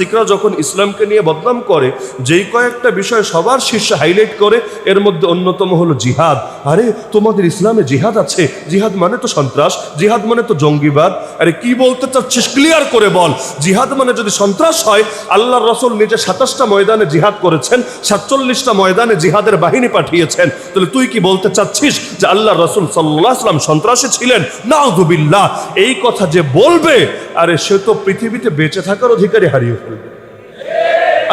নাস্তিকরা যখন ইসলামকে নিয়ে বদনাম করে, যেই কয়েকটা বিষয় সবার শীর্ষে হাইলাইট করে, এর মধ্যে অন্যতম হলো জিহাদ। আরে, তোমাদের ইসলামে জিহাদ আছে? জিহাদ মানে তো সন্ত্রাস, জিহাদ মানে তো জঙ্গিবাদ। আরে, কি বলতে চাচ্ছিস? ক্লিয়ার করে বল। জিহাদ মানে যদি সন্ত্রাস হয় আল্লাহ রসুল নিজে সাতাশটা ময়দানে জিহাদ করেছেন, সাতচল্লিশটা ময়দানে জিহাদের বাহিনী পাঠিয়েছেন। তাহলে তুই কি বলতে চাচ্ছিস যে আল্লাহ রসুল সাল্লাহ সাল্লাম সন্ত্রাসী ছিলেন? না এই কথা যে বলবে, আরে, সে তো পৃথিবীতে বেঁচে থাকার অধিকারী হারিয়ে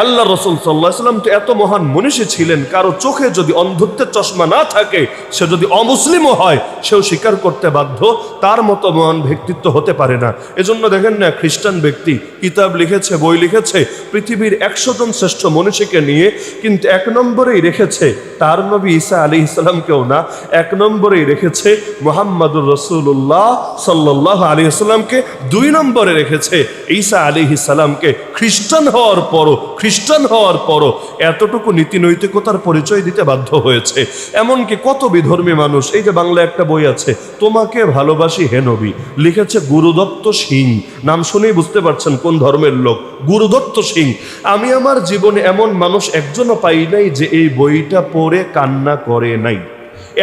আল্লাহ রসুল সাল্লাহ সাল্লাম তো এত মহান মনীষী ছিলেন, কারও চোখে যদি অন্ধত্বের চশমা না থাকে, সে যদি অমুসলিমও হয়, সেও স্বীকার করতে বাধ্য, তার মতো মহান ব্যক্তিত্ব হতে পারে না। এজন্য দেখেন না, খ্রিস্টান ব্যক্তি কিতাব লিখেছে, বই লিখেছে, পৃথিবীর একশো জন শ্রেষ্ঠ মনীষীকে নিয়ে কিন্তু এক নম্বরেই রেখেছে তার নবী ঈসা আলী ইসলামকেও না, এক নম্বরেই রেখেছে মোহাম্মদুর রসুল্লাহ সাল্লাহ আলী ইসলামকে দুই নম্বরে রেখেছে ঈসা আলী ইসলামকে খ্রিস্টান হওয়ার পরও খ্রিস্টান হওয়ার পরও এতটুকু নীতি নৈতিকতার পরিচয় দিতে বাধ্য হয়েছে। এমনকি কত বিধর্মী মানুষ, এই যে বাংলা একটা বই আছে, তোমাকে ভালোবাসি হে নবী লিখেছে গুরুদত্ত সিং। নাম শুনেই বুঝতে পারছেন কোন ধর্মের লোক। গুরুদত্ত সিং, আমি আমার জীবনে এমন মানুষ একজনও পাই নাই যে এই বইটা পড়ে কান্না করে নাই।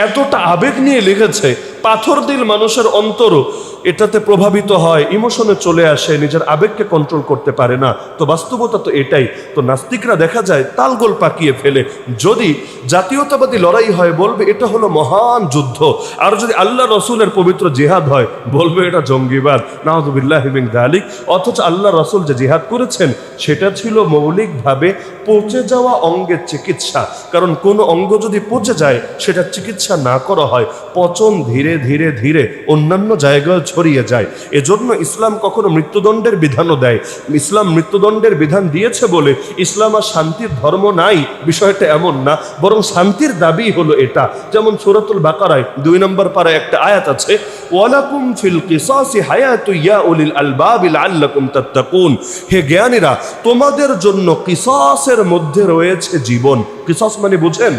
এতটা আবেগ নিয়ে লিখেছে, পাথর দিল মানুষের অন্তরও এটাতে প্রভাবিত হয় ইমোশনে চলে আসে, নিজের আবেগকে কন্ট্রোল করতে পারে না। তো বাস্তবতা তো এটাই। তো নাস্তিকরা দেখা যায়, তালগোল পাকিয়ে ফেলে। যদি জাতীয়তাবাদী লড়াই হয়, বলবে এটা হলো মহান যুদ্ধ। আর যদি আল্লাহ রসুলের পবিত্র জিহাদ হয়, বলবে এটা জঙ্গিবাদ। নাহদুবিল্লাহিবিন দালিক অথচ আল্লাহ রসুল যে জিহাদ করেছেন, সেটা ছিল মৌলিকভাবে পচে যাওয়া অঙ্গের চিকিৎসা। কারণ কোনো অঙ্গ যদি পচে যায়, সেটা চিকিৎসা না করা হয়, পচন ধীরে ধীরে ধীরে অন্যান্য জায়গায় ছড়িয়ে যায়। এজন্য ইসলাম কখনো মৃত্যুদণ্ডের বিধানও দেয়। ইসলাম মৃত্যুদণ্ডের বিধান দিয়েছে বলে ইসলাম আর শান্তির ধর্ম নাই, বিষয়টা এমন না। বরং শান্তির দাবি হলো এটা। যেমন সুরাতুল বাকারায় দুই নম্বর পাড়ায় একটা আয়াত আছে, ওয়ালাকুম ফিল কিসাসি হায়াতু ইয়া উলিল আলবাব লাআল্লাকুম তাত্তাকুন। হে জ্ঞানীরা, তোমাদের জন্য কিসাসের মধ্যে রয়েছে জীবন। কিসাস মানে বুঝেন?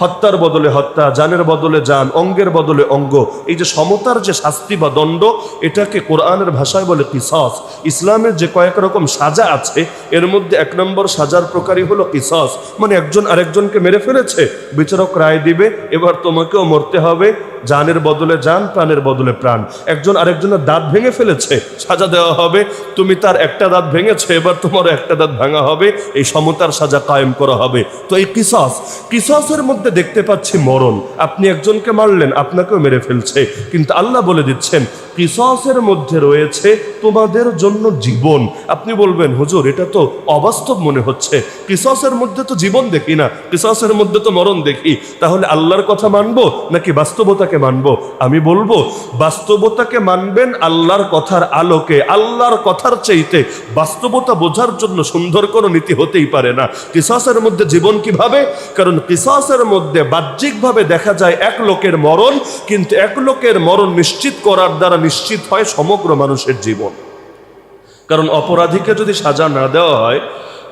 হত্যার বদলে হত্যা জানের বদলে জান, অঙ্গের বদলে অঙ্গ। এই যে সমতার যে শাস্তি বা দণ্ড, এটাকে কোরআনের ভাষায় বলে কিসস। ইসলামের যে কয়েক রকম সাজা আছে, এর মধ্যে এক নম্বর সাজার প্রকারই হলো কিসস। মানে একজন আরেকজনকে মেরে ফেলেছে, বিচারক রায় দিবে, এবার তোমাকেও মরতে হবে। জানের বদলে জান প্রাণের বদলে প্রাণ। একজন আরেকজনের দাঁত ভেঙে ফেলেছে, সাজা দেওয়া হবে। তুমি তার একটা দাঁত ভেঙেছে, এবার তোমারও একটা দাঁত ভাঙা হবে। এই সমতার সাজা কায়েম করা হবে। তো এই কিসাস, কিসাসের মধ্যে দেখতে পাচ্ছি মরণ। আপনি একজনকে মারলেন, আপনাকেও মেরে ফেলছে। কিন্তু আল্লাহ বলে দিচ্ছেন, কিসাসের মধ্যে রয়েছে তোমাদের জন্য জীবন। আপনি বলবেন, হুজুর, এটা তো অবাস্তব মনে হচ্ছে। কিসাসের মধ্যে তো জীবন দেখি না, কিসাসের মধ্যে তো মরণ দেখি। তাহলে আল্লাহর কথা মানবো নাকি বাস্তবতাকে মানবো? আমি বলব, বাস্তবতাকে মানবেন আল্লাহর কথার আলোকে। আল্লাহর কথার চাইতে বাস্তবতা বোঝার জন্য সুন্দর কোনো নীতি হতেই পারে না। কিসাসের মধ্যে জীবন কীভাবে? কারণ কিসাসের মধ্যে বাহ্যিকভাবে দেখা যায় এক লোকের মরণ, কিন্তু এক লোকের মরণ নিশ্চিত করার দ্বারা নিশ্চিত হয় সমগ্র মানুষের জীবন। কারণ অপরাধীকে যদি সাজা না দেওয়া হয়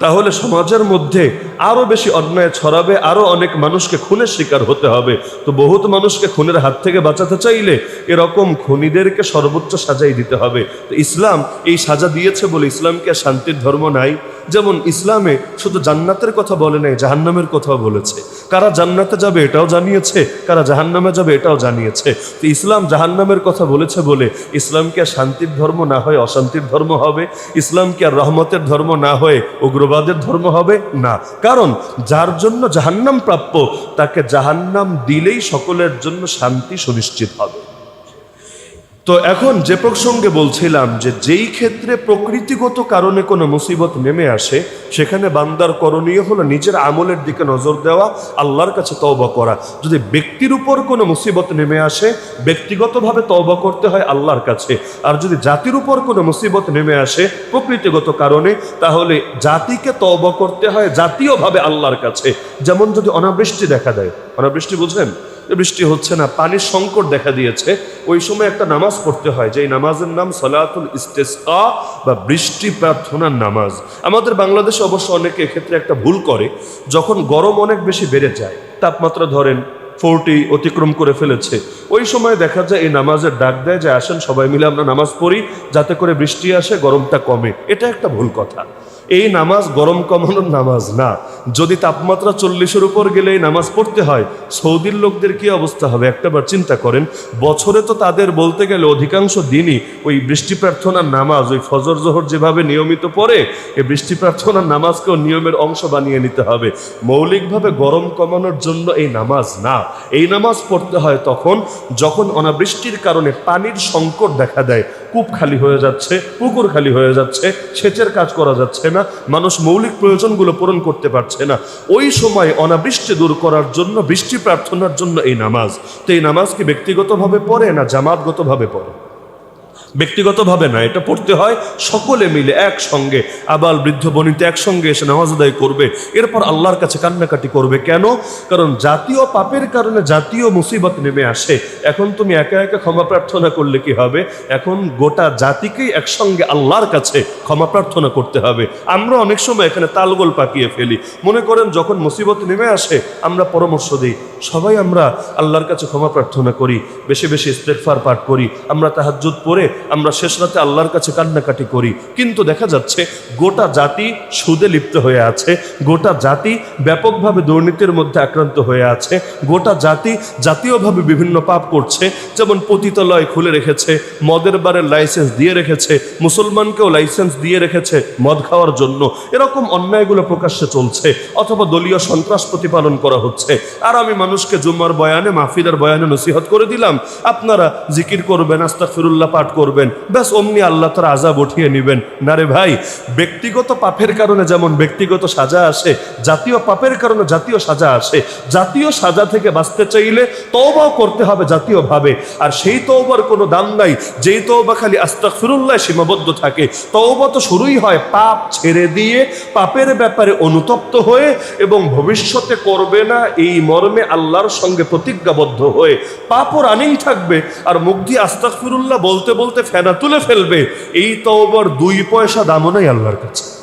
তাহলে সমাজের মধ্যে আরও বেশি অন্যায় ছড়াবে, আরও অনেক মানুষকে খুনের শিকার হতে হবে। তো বহুত মানুষকে খুনের হাত থেকে বাঁচাতে চাইলে এরকম খুনিদেরকে সর্বোচ্চ সাজাই দিতে হবে। তো ইসলাম এই সাজা দিয়েছে বলে ইসলামকে শান্তির ধর্ম নাই। যেমন ইসলামে শুধু জান্নাতের কথা বলে নাই, জাহান্নামের কথাও বলেছে। কারা জান্নাতে যাবে এটাও জানিয়েছে, কারা জাহান্নামে যাবে এটাও জানিয়েছে। তো ইসলাম জাহান্নামের কথা বলেছে বলে ইসলামকে শান্তির ধর্ম না হয়ে অশান্তির ধর্ম হবে, ইসলামকে আর রহমতের ধর্ম না হয়ে উগ্রবাদের ধর্ম হবে না। কারণ যার জন্য জাহান্নাম প্রাপ্য, তাকে জাহান্নাম দিলেই সকলের জন্য শান্তি সুনিশ্চিত হবে। তো এখন যে প্রসঙ্গে বলছিলাম যে যেই ক্ষেত্রে প্রকৃতিগত কারণে কোনো মুসিবত নেমে আসে, সেখানে বান্দার করণীয় হলো নিজের আমলের দিকে নজর দেওয়া, আল্লাহর কাছে তওবা করা। যদি ব্যক্তির উপর কোনো মুসিবত নেমে আসে, ব্যক্তিগতভাবে তওবা করতে হয় আল্লাহর কাছে। আর যদি জাতির উপর কোনো মুসিবত নেমে আসে প্রকৃতিগত কারণে, তাহলে জাতিকে তওবা করতে হয় জাতীয়ভাবে আল্লাহর কাছে। যেমন যদি অনাবৃষ্টি দেখা দেয়। অনাবৃষ্টি বুঝলেন? বৃষ্টি হচ্ছে না, পানির সংকট দেখা দিয়েছে। ওই সময় একটা নামাজ পড়তে হয় যে নামাজের নাম সলাতুল ইস্তেসা বা বৃষ্টি প্রার্থনার নামাজ। আমাদের বাংলাদেশে অবশ্য অনেকে এক্ষেত্রে একটা ভুল করে, যখন গরম অনেক বেশি বেড়ে যায়, তাপমাত্রা ধরেন ফোরটি অতিক্রম করে ফেলেছে, ওই সময় দেখা যায় এই নামাজের ডাক দেয় যে আসেন সবাই মিলে আমরা নামাজ পড়ি, যাতে করে বৃষ্টি আসে, গরমটা কমে। এটা একটা ভুল কথা। এই নামাজ গরম কমানোর নামাজ না। যদি তাপমাত্রা চল্লিশের উপর গেলে এই নামাজ পড়তে হয়, সৌদির লোকদের কি অবস্থা হবে? একটাবার চিন্তা করেন। বছরে তো তাদের বলতে গেলে অধিকাংশ দিনই ওই বৃষ্টি প্রার্থনার নামাজ, ওই ফজর, জোহর যেভাবে নিয়মিত পড়ে এই বৃষ্টি প্রার্থনার নামাজকেও নিয়মের অংশ বানিয়ে নিতে হবে। মৌলিকভাবে গরম কমানোর জন্য এই নামাজ না। এই নামাজ পড়তে হয় তখন যখন অনাবৃষ্টির কারণে পানির সংকট দেখা দেয়। কূপ খালি হয়ে যাচ্ছে, পুকুর খালি হয়ে যাচ্ছে, সেচের কাজ করা যাচ্ছে না, মানুষ মৌলিক প্রয়োজনগুলো পূরণ করতে পারছে না। ওই সময় অনাবৃষ্টি দূর করার জন্য, বৃষ্টি প্রার্থনার জন্য এই নামাজ। তো এই নামাজ কি ব্যক্তিগতভাবে পড়ে না জামাতগতভাবে পড়ে? ব্যক্তিগতভাবে না, এটা পড়তে হয় সকলে মিলে একসঙ্গে। আবাল বৃদ্ধ বনিতে একসঙ্গে এসে নামাজ আদায় করবে, এরপর আল্লাহর কাছে কান্নাকাটি করবে কেন? কারণ জাতীয় পাপের কারণে জাতীয় মুসিবত নেমে আসে। এখন তুমি একা একা ক্ষমা প্রার্থনা করলে কি হবে? এখন গোটা জাতিকেই একসঙ্গে আল্লাহর কাছে ক্ষমা প্রার্থনা করতে হবে। আমরা অনেক সময় এখানে তালগোল পাকিয়ে ফেলি। মনে করেন যখন মুসিবত নেমে আসে, আমরা পরামর্শ দিই, সবাই আমরা আল্লাহর কাছে ক্ষমা প্রার্থনা করি, বেশি বেশি ইস্তেকফার পাঠ করি, আমরা তাহাজ্জুদ পড়ে আমরা শেষ রাতে আল্লাহর কাছে কান্নাকাটি করি। কিন্তু দেখা যাচ্ছে গোটা জাতি সুদে লিপ্ত হয়ে আছে। গোটা জাতি ব্যাপকভাবে দুর্নীতির মধ্যে আক্রান্ত হয়ে আছে। গোটা জাতি জাতীয়ভাবে বিভিন্ন পাপ করছে। যেমন পতিতালয় খুলে রেখেছে, মদের বারের লাইসেন্স দিয়ে রেখেছে, মুসলমানকেও লাইসেন্স দিয়ে রেখেছে মদ খাওয়ার জন্য। এরকম অন্যায়গুলো প্রকাশ্যে চলছে, অথবা দলীয় সন্ত্রাস প্রতিপালন করা হচ্ছে। আর আমি মানুষকে জুম্মার বয়ানে মাহফিদার বয়ানে নসিহত করে দিলাম, আপনারা জিকির করবেন আস্তা ফিরুল্লাহ পাঠ করবেন। ব্যাস অমনি আল্লাহ তার আজাব উঠিয়ে নেবেন। না রে ভাই, ব্যক্তিগত পাপের কারণে যেমন ব্যক্তিগত সাজা আসে, জাতীয় পাপের কারণে জাতীয় সাজা আসে, জাতীয় সাজা থেকে বাঁচতে চাইলে তওবাও করতে হবে জাতীয়ভাবে। আর সেই তওবার কোনো দাম নাই, যেই তওবা খালি আস্তাক ফিরুল্লাহ সীমাবদ্ধ থাকে। তওবা তো শুরুই হয়, পাপ ছেড়ে দিয়ে পাপের ব্যাপারে অনুতপ্ত হয়ে এবং ভবিষ্যতে করবে না, এই মর্মে আল্লাহর সঙ্গে প্রতিজ্ঞাবদ্ধ হয়ে। পাপও রানিং থাকবে, আর মুখ দিয়ে আস্তাক ফিরুল্লাহ বলতে বলতে ফেনা তুলে ফেলবে। এই তওবার দুই পয়সা দামও নাই আল্লাহর কাছে।